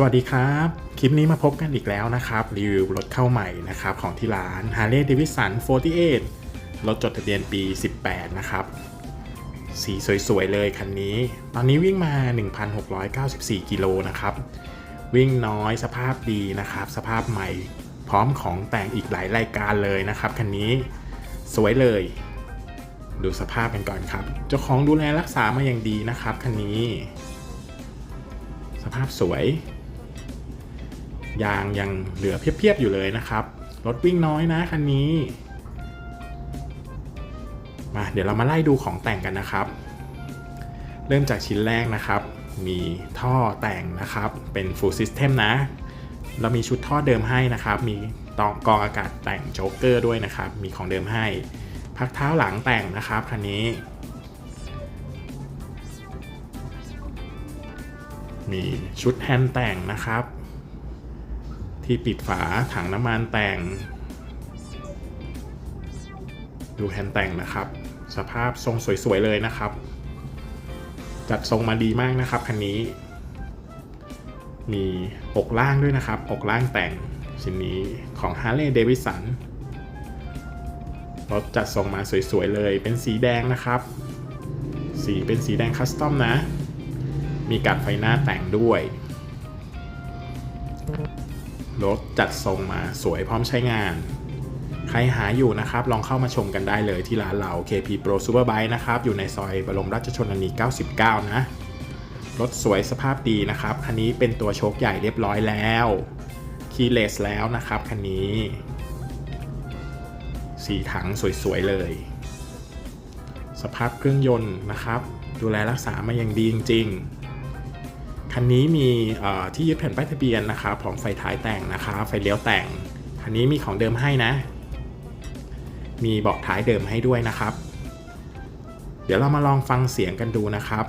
สวัสดีครับ คลิปนี้มาพบกันอีกแล้วนะครับ รีวิวรถเข้าใหม่นะครับ ของที่ร้าน Harley Davidson 48 รถจดทะเบียนปี 18 นะครับ สีสวย ๆ เลยคันนี้ ตอนนี้วิ่งมา 1,694 กิโลนะครับ วิ่งน้อยสภาพดีนะครับ สภาพใหม่พร้อมของแต่งอีกหลายรายการเลยนะครับคันนี้สวยเลย ดูสภาพกันก่อนครับ เจ้าของดูแลรักษามาอย่างดีนะครับคันนี้สภาพสวย ยางยังเหลือเพียบๆอยู่เลยนะครับ รถวิ่งน้อยนะคันนี้ มาเดี๋ยวเรามาไล่ดูของแต่งกันนะครับ เริ่มจากชิ้นแรกนะครับ มีท่อแต่งนะครับ เป็น full system นะ เรามีชุดท่อเดิมให้นะครับ มีตองกองอากาศแต่งโจ๊กเกอร์ด้วยนะครับ มีของเดิมให้ พักเท้าหลังแต่งนะครับคันนี้มีชุดแฮนด์แต่งนะครับ ที่ปิดฝาถังน้ำมันแต่ง ดูแฮนด์แต่งนะครับ สภาพทรงสวยๆเลยนะครับ จัดทรงมาดีมากนะครับคันนี้ มีอกล่างด้วยนะครับอกล่างแต่งชิ้นนี้ของ Harley Davidson รถจัดทรงมาสวยๆเลย เป็นสีแดงนะครับ สีเป็นสีแดงคัสตอมนะ มีกัดไฟหน้าแต่งด้วย รถจัดทรงมาสวยพร้อมใช้งาน ใครหาอยู่นะครับ ลองเข้ามาชมกันได้เลยที่ร้านเรา KP Pro Superbike นะครับ อยู่ในซอยบรมราชชนนี 99 นะ รถสวยสภาพดีนะครับ คันนี้เป็นตัวโชคใหญ่เรียบร้อยแล้ว คีเลสแล้วนะครับคันนี้ สีถังสวยๆเลย สภาพเครื่องยนต์นะครับ ดูแลรักษามาอย่างดีจริงๆ คันนี้มีที่ยึดแผ่นป้ายทะเบียนนะครับพร้อมไฟท้ายแต่งนะครับไฟเลี้ยวแต่ง คันนี้มีของเดิมให้นะ มีเบาะท้ายเดิมให้ด้วยนะครับ เดี๋ยวเรามาลองฟังเสียงกันดูนะครับ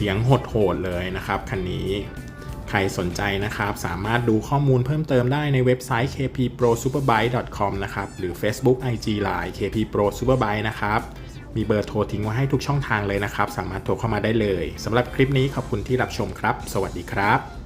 สียงโหดๆเลยนะครับคันนี้ใครสนใจนะครับ สามารถดูข้อมูลเพิ่มเติมได้ในเว็บไซต์ kpprosuperbike.com นะครับ หรือ Facebook IG Line kpprosuperbike นะครับ มีเบอร์โทรทิ้งไว้ให้ทุกช่องทางเลยนะครับ สามารถโทรเข้ามาได้เลยสำหรับคลิปนี้ขอบคุณที่รับชมครับ สวัสดีครับ